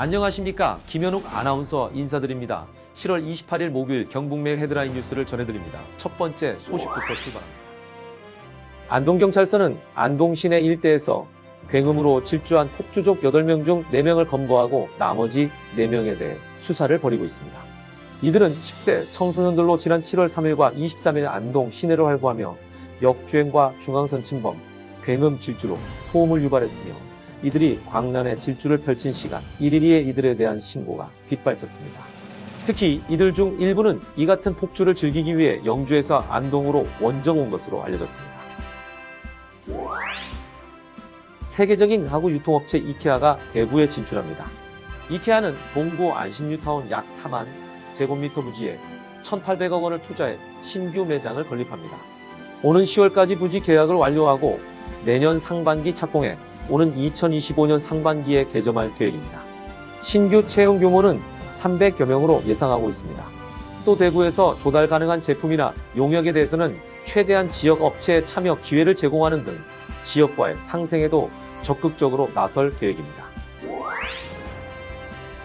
안녕하십니까 김현욱 아나운서 인사드립니다. 7월 28일 목요일 경북매일 헤드라인 뉴스를 전해드립니다. 첫 번째 소식부터 출발합니다. 안동경찰서는 안동 시내 일대에서 굉음으로 질주한 폭주족 8명 중 4명을 검거하고 나머지 4명에 대해 수사를 벌이고 있습니다. 이들은 10대 청소년들로 지난 7월 3일과 23일 안동 시내를 활보하며 역주행과 중앙선 침범, 굉음 질주로 소음을 유발했으며 이들이 광란의 질주를 펼친 시간 1일이에 이들에 대한 신고가 빗발쳤습니다. 특히 이들 중 일부는 이 같은 폭주를 즐기기 위해 영주에서 안동으로 원정 온 것으로 알려졌습니다. 세계적인 가구 유통업체 이케아가 대구에 진출합니다. 이케아는 동구 안심뉴타운 약 4만 제곱미터 부지에 1,800억 원을 투자해 신규 매장을 건립합니다. 오는 10월까지 부지 계약을 완료하고 내년 상반기 착공해 오는 2025년 상반기에 개점할 계획입니다. 신규 채용 규모는 300여 명으로 예상하고 있습니다. 또 대구에서 조달 가능한 제품이나 용역에 대해서는 최대한 지역 업체에 참여 기회를 제공하는 등 지역과의 상생에도 적극적으로 나설 계획입니다.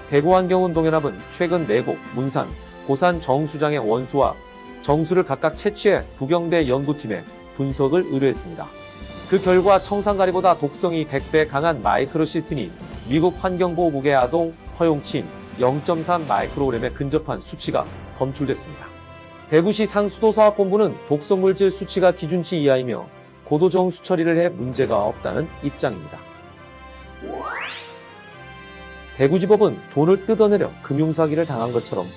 대구환경운동연합은 최근 내곡, 문산, 고산 정수장의 원수와 정수를 각각 채취해 부경대 연구팀에 분석을 의뢰했습니다. 그 결과 청산가리보다 독성이 100배 강한 마이크로시스틴이 미국 환경보호국의 아동 허용치인 0.3 마이크로그램에 근접한 수치가 검출됐습니다. 대구시 상수도사업본부는 독성물질 수치가 기준치 이하이며 고도정수 처리를 해 문제가 없다는 입장입니다. 대구지법은 돈을 뜯어내려 금융사기를 당한 것처럼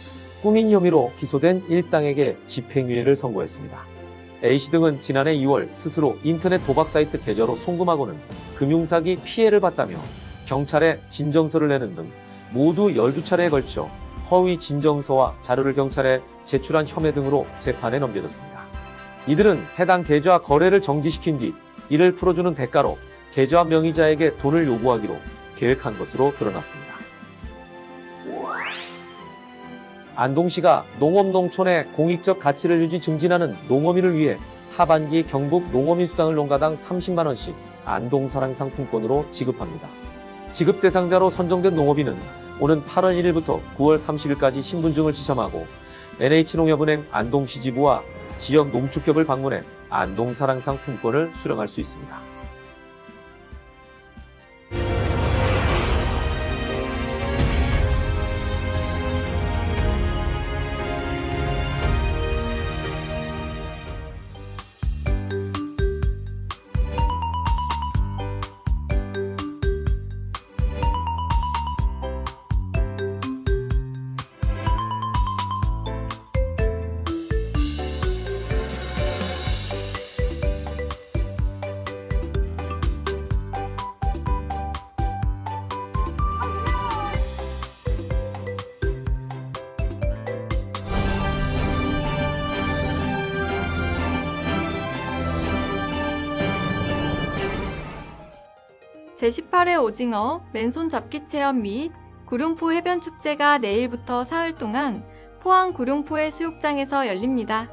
꾸민 혐의로 기소된 일당에게 집행유예를 선고했습니다. A씨 등은 지난해 2월 스스로 인터넷 도박 사이트 계좌로 송금하고는 금융사기 피해를 봤다며 경찰에 진정서를 내는 등 모두 12차례에 걸쳐 허위 진정서와 자료를 경찰에 제출한 혐의 등으로 재판에 넘겨졌습니다. 이들은 해당 계좌 거래를 정지시킨 뒤 이를 풀어주는 대가로 계좌 명의자에게 돈을 요구하기로 계획한 것으로 드러났습니다. 안동시가 농업농촌의 공익적 가치를 유지 증진하는 농어민을 위해 하반기 경북 농어민 수당을 농가당 30만원씩 안동사랑 상품권으로 지급합니다. 지급 대상자로 선정된 농어민은 오는 8월 1일부터 9월 30일까지 신분증을 지참하고 NH농협은행 안동시 지부와 지역 농축협을 방문해 안동사랑 상품권을 수령할 수 있습니다. 제18회 오징어 맨손 잡기 체험 및 구룡포 해변 축제가 내일부터 사흘 동안 포항 구룡포해 수욕장에서 열립니다.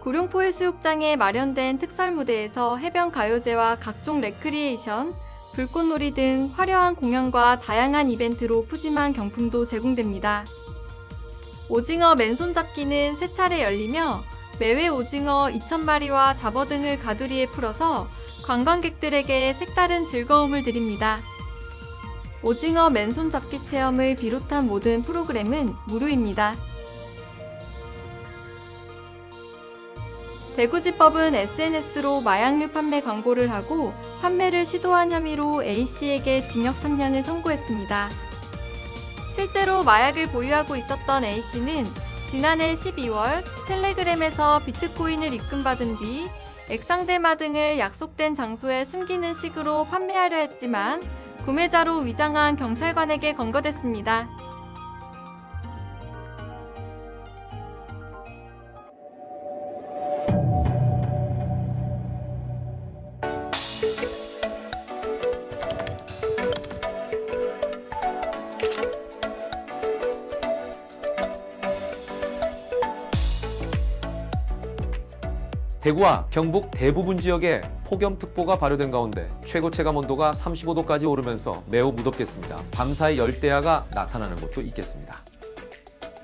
구룡포해 수욕장에 마련된 특설 무대에서 해변 가요제와 각종 레크리에이션, 불꽃놀이 등 화려한 공연과 다양한 이벤트로 푸짐한 경품도 제공됩니다. 오징어 맨손 잡기는 세 차례 열리며 매회 오징어 2,000마리와 잡어 등을 가두리에 풀어서 관광객들에게 색다른 즐거움을 드립니다. 오징어 맨손 잡기 체험을 비롯한 모든 프로그램은 무료입니다. 대구지법은 SNS로 마약류 판매 광고를 하고 판매를 시도한 혐의로 A씨에게 징역 3년을 선고했습니다. 실제로 마약을 보유하고 있었던 A씨는 지난해 12월 텔레그램에서 비트코인을 입금받은 뒤 액상대마 등을 약속된 장소에 숨기는 식으로 판매하려 했지만 구매자로 위장한 경찰관에게 검거됐습니다. 대구와 경북 대부분 지역에 폭염특보가 발효된 가운데 최고 체감 온도가 35도까지 오르면서 매우 무덥겠습니다. 밤사이 열대야가 나타나는 곳도 있겠습니다.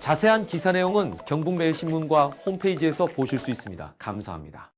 자세한 기사 내용은 경북매일신문과 홈페이지에서 보실 수 있습니다. 감사합니다.